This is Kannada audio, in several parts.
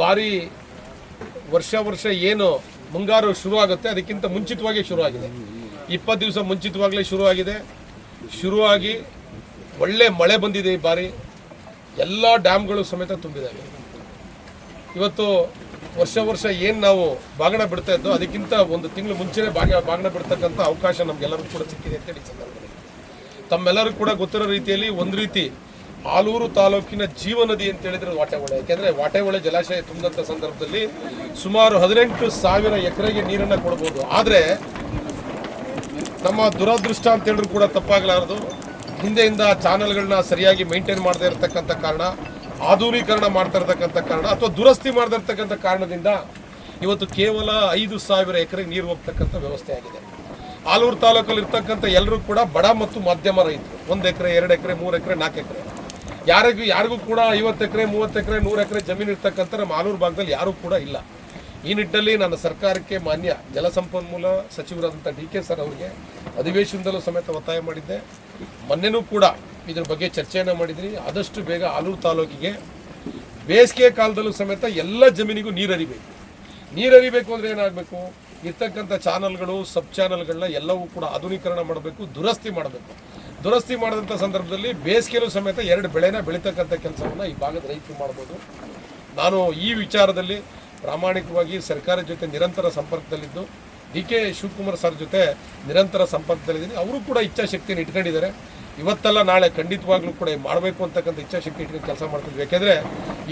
ಬಾರಿ ವರ್ಷ ವರ್ಷ ಏನು ಮುಂಗಾರು ಶುರುವಾಗುತ್ತೆ, ಅದಕ್ಕಿಂತ ಮುಂಚಿತವಾಗಿ ಶುರುವಾಗಿದೆ. ಇಪ್ಪತ್ತು ದಿವಸ ಮುಂಚಿತವಾಗಲೇ ಶುರುವಾಗಿದೆ. ಶುರುವಾಗಿ ಒಳ್ಳೆ ಮಳೆ ಬಂದಿದೆ ಈ ಬಾರಿ. ಎಲ್ಲ ಡ್ಯಾಮ್ಗಳು ಸಮೇತ ತುಂಬಿದ್ದಾವೆ ಇವತ್ತು ವರ್ಷ ವರ್ಷ ಏನು ನಾವು ಬಾಗಣ ಬಿಡ್ತಾ ಇದ್ದೋ, ಅದಕ್ಕಿಂತ ಒಂದು ತಿಂಗಳು ಮುಂಚೆನೇ ಬಾಗ, ಬಾಗಣ ಬಿಡ್ತಕ್ಕಂಥ ಅವಕಾಶ ನಮಗೆಲ್ಲರಿಗೂ ಕೂಡ ಸಿಕ್ಕಿದೆ ಅಂತೇಳಿ ಈ ಸಂದರ್ಭದಲ್ಲಿ. ತಮ್ಮೆಲ್ಲರೂ ಕೂಡ ಗೊತ್ತಿರೋ ರೀತಿಯಲ್ಲಿ ಒಂದು ರೀತಿ ಆಲೂರು ತಾಲೂಕಿನ ಜೀವ ನದಿ ಅಂತ ಹೇಳಿದ್ರೆ ವಾಟೆಹೊಳೆ. ಯಾಕೆಂದ್ರೆ ವಾಟೆಹೊಳೆ ಜಲಾಶಯ ತುಂಬಿದಂಥ ಸಂದರ್ಭದಲ್ಲಿ ಸುಮಾರು ಹದಿನೆಂಟು ಸಾವಿರ ಎಕರೆಗೆ ನೀರನ್ನು ಕೊಡ್ಬೋದು. ಆದರೆ ನಮ್ಮ ದುರದೃಷ್ಟ ಅಂತ ಹೇಳಿದ್ರು ಕೂಡ ತಪ್ಪಾಗಲಾರದು. ಹಿಂದೆಯಿಂದ ಚಾನಲ್ಗಳನ್ನ ಸರಿಯಾಗಿ ಮೇಂಟೈನ್ ಮಾಡದೇ ಇರತಕ್ಕಂಥ ಕಾರಣ, ಆಧುನೀಕರಣ ಮಾಡ್ತಾ ಇರತಕ್ಕಂಥ ಕಾರಣ, ಅಥವಾ ದುರಸ್ತಿ ಮಾಡದೇ ಇರತಕ್ಕಂಥ ಕಾರಣದಿಂದ ಇವತ್ತು ಕೇವಲ ಐದು ಸಾವಿರ ಎಕರೆಗೆ ನೀರು ಹೋಗ್ತಕ್ಕಂಥ ವ್ಯವಸ್ಥೆ ಆಗಿದೆ. ಆಲೂರು ತಾಲೂಕಲ್ಲಿ ಇರ್ತಕ್ಕಂಥ ಎಲ್ಲರೂ ಕೂಡ ಬಡ ಮತ್ತು ಮಧ್ಯಮ ರೈತರು. ಒಂದು ಎಕರೆ, ಎರಡು ಎಕರೆ, ಮೂರು ಎಕರೆ, ನಾಲ್ಕು ಎಕರೆ. ಯಾರಿಗೂ ಯಾರಿಗೂ ಕೂಡ ಐವತ್ತು ಎಕರೆ, ಮೂವತ್ತು ಎಕರೆ, ನೂರು ಎಕರೆ ಜಮೀನು ಇರ್ತಕ್ಕಂಥ ನಮ್ಮ ಆಲೂರು ಭಾಗದಲ್ಲಿ ಯಾರೂ ಕೂಡ ಇಲ್ಲ. ಈ ನಿಟ್ಟಿನಲ್ಲಿ ನನ್ನ ಸರ್ಕಾರಕ್ಕೆ ಮಾನ್ಯ ಜಲಸಂಪನ್ಮೂಲ ಸಚಿವರಾದಂಥ ಡಿ ಕೆ ಸರ್ ಅವರಿಗೆ ಅಧಿವೇಶನದಲ್ಲೂ ಸಮೇತ ಒತ್ತಾಯ ಮಾಡಿದ್ದೆ. ಮೊನ್ನೆನೂ ಕೂಡ ಇದ್ರ ಬಗ್ಗೆ ಚರ್ಚೆಯನ್ನು ಮಾಡಿದ್ರಿ. ಆದಷ್ಟು ಬೇಗ ಆಲೂರು ತಾಲೂಕಿಗೆ ಬೇಸಿಗೆ ಕಾಲದಲ್ಲೂ ಸಮೇತ ಎಲ್ಲ ಜಮೀನಿಗೂ ನೀರು ಹರಿಬೇಕು ನೀರು ಹರಿಬೇಕು ಅಂದರೆ ಏನಾಗಬೇಕು? ಇರ್ತಕ್ಕಂಥ ಚಾನಲ್ಗಳು ಸಬ್ ಚಾನಲ್ಗಳನ್ನ ಎಲ್ಲವೂ ಕೂಡ ಆಧುನೀಕರಣ ಮಾಡಬೇಕು, ದುರಸ್ತಿ ಮಾಡಬೇಕು. ದುರಸ್ತಿ ಮಾಡಿದಂಥ ಸಂದರ್ಭದಲ್ಲಿ ಬೇಸಿಗೆಯಲ್ಲೂ ಸಮೇತ ಎರಡು ಬೆಳೆನ ಬೆಳೀತಕ್ಕಂಥ ಕೆಲಸವನ್ನು ಈ ಭಾಗದ ರೈತರು ಮಾಡ್ಬೋದು. ನಾನು ಈ ವಿಚಾರದಲ್ಲಿ ಪ್ರಾಮಾಣಿಕವಾಗಿ ಸರ್ಕಾರದ ಜೊತೆ ನಿರಂತರ ಸಂಪರ್ಕದಲ್ಲಿದ್ದು ಡಿ ಕೆ ಶಿವಕುಮಾರ್ ಸರ್ ಜೊತೆ ನಿರಂತರ ಸಂಪರ್ಕದಲ್ಲಿದ್ದೀನಿ. ಅವರು ಕೂಡ ಇಚ್ಛಾಶಕ್ತಿಯನ್ನು ಇಟ್ಕೊಂಡಿದ್ದಾರೆ. ಇವತ್ತಲ್ಲ ನಾಳೆ ಖಂಡಿತವಾಗ್ಲೂ ಕೂಡ ಮಾಡಬೇಕು ಅಂತಕ್ಕಂಥ ಇಚ್ಛಾಶಕ್ತಿ ಇಟ್ಕೊಂಡು ಕೆಲಸ ಮಾಡ್ತಿದ್ವಿ. ಯಾಕೆಂದರೆ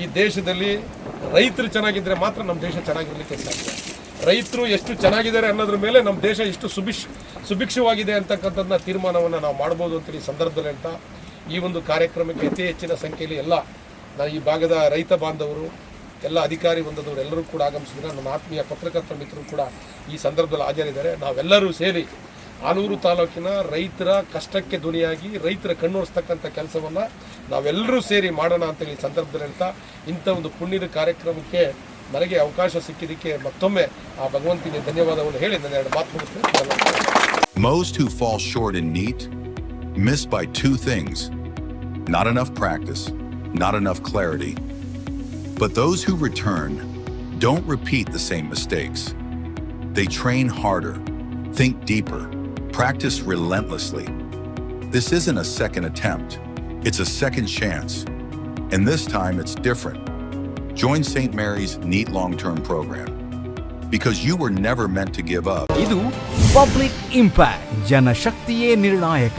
ಈ ದೇಶದಲ್ಲಿ ರೈತರು ಚೆನ್ನಾಗಿದ್ದರೆ ಮಾತ್ರ ನಮ್ಮ ದೇಶ ಚೆನ್ನಾಗಿರಲಿಕ್ಕೆ ಸಾಧ್ಯ. ರೈತರು ಎಷ್ಟು ಚೆನ್ನಾಗಿದ್ದಾರೆ ಅನ್ನೋದ್ರ ಮೇಲೆ ನಮ್ಮ ದೇಶ ಎಷ್ಟು ಸುಭಿಕ್ಷ, ಸುಭಿಕ್ಷವಾಗಿದೆ ಅಂತಕ್ಕಂಥದ್ದನ್ನ ತೀರ್ಮಾನವನ್ನು ನಾವು ಮಾಡ್ಬೋದು ಅಂತೇಳಿ ಸಂದರ್ಭದಲ್ಲಿ ಅಂತ ಈ ಒಂದು ಕಾರ್ಯಕ್ರಮಕ್ಕೆ ಅತಿ ಹೆಚ್ಚಿನ ಸಂಖ್ಯೆಯಲ್ಲಿ ಎಲ್ಲ ನಾನು ಈ ಭಾಗದ ರೈತ ಬಾಂಧವರು, ಎಲ್ಲ ಅಧಿಕಾರಿ ಬಂದದವರು ಎಲ್ಲರೂ ಕೂಡ ಆಗಮಿಸಿದ್ರೆ ನಮ್ಮ ಆತ್ಮೀಯ ಪತ್ರಕರ್ತ ಮಿತ್ರರು ಕೂಡ ಈ ಸಂದರ್ಭದಲ್ಲಿ ಹಾಜರಿದ್ದಾರೆ. ನಾವೆಲ್ಲರೂ ಸೇರಿ ಆಲೂರು ತಾಲೂಕಿನ ರೈತರ ಕಷ್ಟಕ್ಕೆ ಧ್ವನಿಯಾಗಿ ರೈತರ ಕಣ್ಣೋಡಿಸ್ತಕ್ಕಂಥ ಕೆಲಸವನ್ನು ನಾವೆಲ್ಲರೂ ಸೇರಿ ಮಾಡೋಣ ಅಂತೇಳಿ ಸಂದರ್ಭದಲ್ಲಿ ಹೇಳ್ತಾ, ಇಂಥ ಒಂದು ಪುಣ್ಯದ ಕಾರ್ಯಕ್ರಮಕ್ಕೆ ನನಗೆ ಅವಕಾಶ ಸಿಕ್ಕಿದ್ದಕ್ಕೆ ಮತ್ತೊಮ್ಮೆ ಆ ಭಗವಂತನಿಗೆ ಧನ್ಯವಾದವನ್ನು ಹೇಳಿ ನಾನು ಎರಡು ಮಾತು ಮುಗಿಸ್ತೀನಿ ಧನ್ಯವಾದ. Most who fall short in NEAT miss by two things not enough practice, not enough clarity. But those who return don't repeat the same mistakes. They train harder, think deeper, practice relentlessly. This isn't a second attempt, it's a second chance. And this time it's different. Join St. Mary's NEAT long term program. Because you were never meant to give up. ಇದು ಪಬ್ಲಿಕ್ ಇಂಪ್ಯಾಕ್ಟ್ ಜನಶಕ್ತಿಯೇ ನಿರ್ಣಾಯಕ